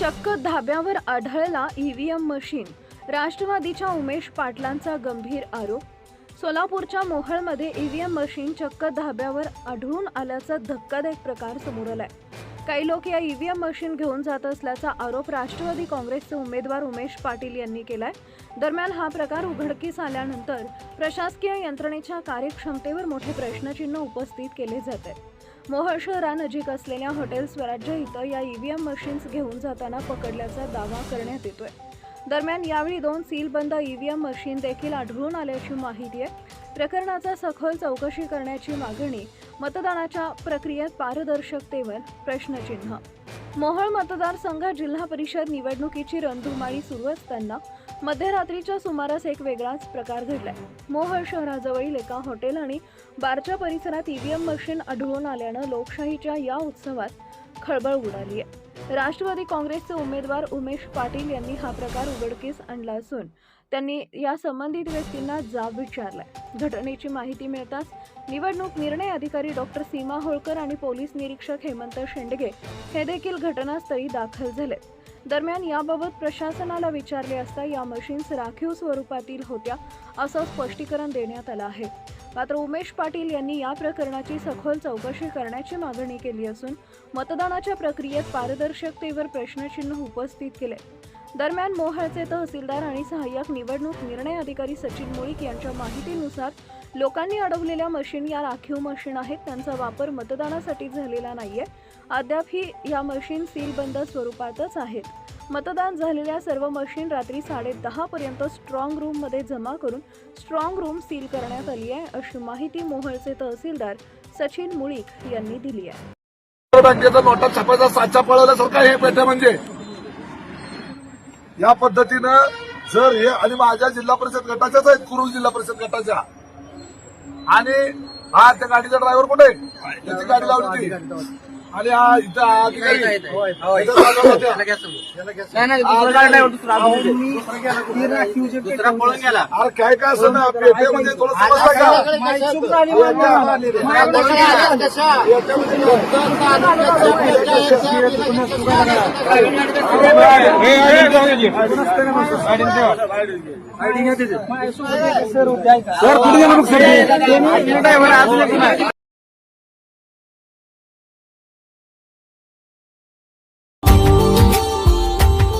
चक्क धाब्यावर आढळला ईव्हीएम मशीन. राष्ट्रवादीच्या उमेश पाटलांचा गंभीर आरोप. सोलापूरच्या मोहळमध्ये ईव्हीएम मशीन चक्क धाब्यावर आढळून आल्याचा धक्कादायक प्रकार समोर आलाय. काही लोक या ईव्हीएम मशीन घेऊन जात असल्याचा आरोप राष्ट्रवादी काँग्रेसचे उमेदवार उमेश पाटील यांनी केलाय. दरम्यान हा प्रकार उघडकीस आल्यानंतर प्रशासकीय यंत्रणेच्या कार्यक्षमतेवर मोठे प्रश्नचिन्ह उपस्थित केले जात आहे. मोहोळ शहरानजीक असलेल्या हॉटेल स्वराज्य इथं या ईव्हीएम मशीन्स घेऊन जाताना पकडल्याचा दावा करण्यात येतोय. दरम्यान यावेळी दोन सीलबंद ईव्हीएम मशीन देखील आढळून आल्याची माहिती आहे. प्रकरणाचा सखोल चौकशी करण्याची मागणी मतदानाच्या प्रक्रियेत पारदर्शकतेवर प्रश्नचिन्ह. मोहोळ मतदारसंघात जिल्हा परिषद निवडणुकीची रणधुमाळी सुरू असताना मध्यरात्रीच्या सुमारास एक वेगळाच प्रकार घडलाय. मोहोळ शहराजवळील एका हॉटेल आणि बारच्या परिसरात ईव्हीएम मशीन आढळून आल्यानं लोकशाहीच्या या उत्सवात खळबळ उडाली आहे. राष्ट्रवादी काँग्रेसचे उमेदवार उमेश पाटील यांनी हा प्रकार उघडकीस आणला असून त्यांनी या संबंधित व्यक्तींना जाब विचारलाय. घटनेची माहिती मिळताच निवडणूक निर्णय अधिकारी डॉक्टर सीमा होळकर आणि पोलीस निरीक्षक हेमंत शेंडगे हे देखील घटनास्थळी दाखल झाले. दरम्यान याबाबत प्रशासनाला विचारले असता या मशीन्स राखीव स्वरूपातील होत्या असं स्पष्टीकरण देण्यात आलं आहे. मात्र उमेश पाटील यांनी या प्रकरणाची सखोल चौकशी करण्याची मागणी केली असून मतदानाच्या प्रक्रियेत पारदर्शकतेवर प्रश्नचिन्ह उपस्थित केले. दरम्यान मोहाळचे तहसीलदार आणि सहाय्यक निवडणूक निर्णय अधिकारी सचिन मुळीक यांच्या माहितीनुसार लोकांनी अडवलेल्या मशीन या राखीव मशीन आहेत त्यांचा वापर मतदानासाठी झालेला नाहीये. अद्याप ही या मशीन सीलबंद स्वरूपातच आहेत. मतदान झालेल्या सर्व मशीन रात्री साडे दहा पर्यंत स्ट्रॉंग रूममध्ये जमा करून स्ट्रॉंग रूम सील करण्यात आली आहे अशी माहिती मोहोळचे तहसीलदार सचिन मुळीक यांनी दिली आहे. बँकेचा नोटा छापायचा साचा पळवल्यासारखा हे पेट्या म्हणजे. या पद्धतीनं जर हे आणि माझ्या जिल्हा परिषद गटाच्याच आहेत कुरुल जिल्हा परिषद गटाच्या. आणि हा त्या गाडीचा ड्रायव्हर कुठे त्याची गाडी लावली होती. आणि हा इथं हा अधिकारी दुसरा पळून गेला अरे काय काय असं ना पेट्या म्हणजे तुला समजलं का माहिती आली म्हणून. सर पुढे गेला मग सर ड्रायव्हर अजून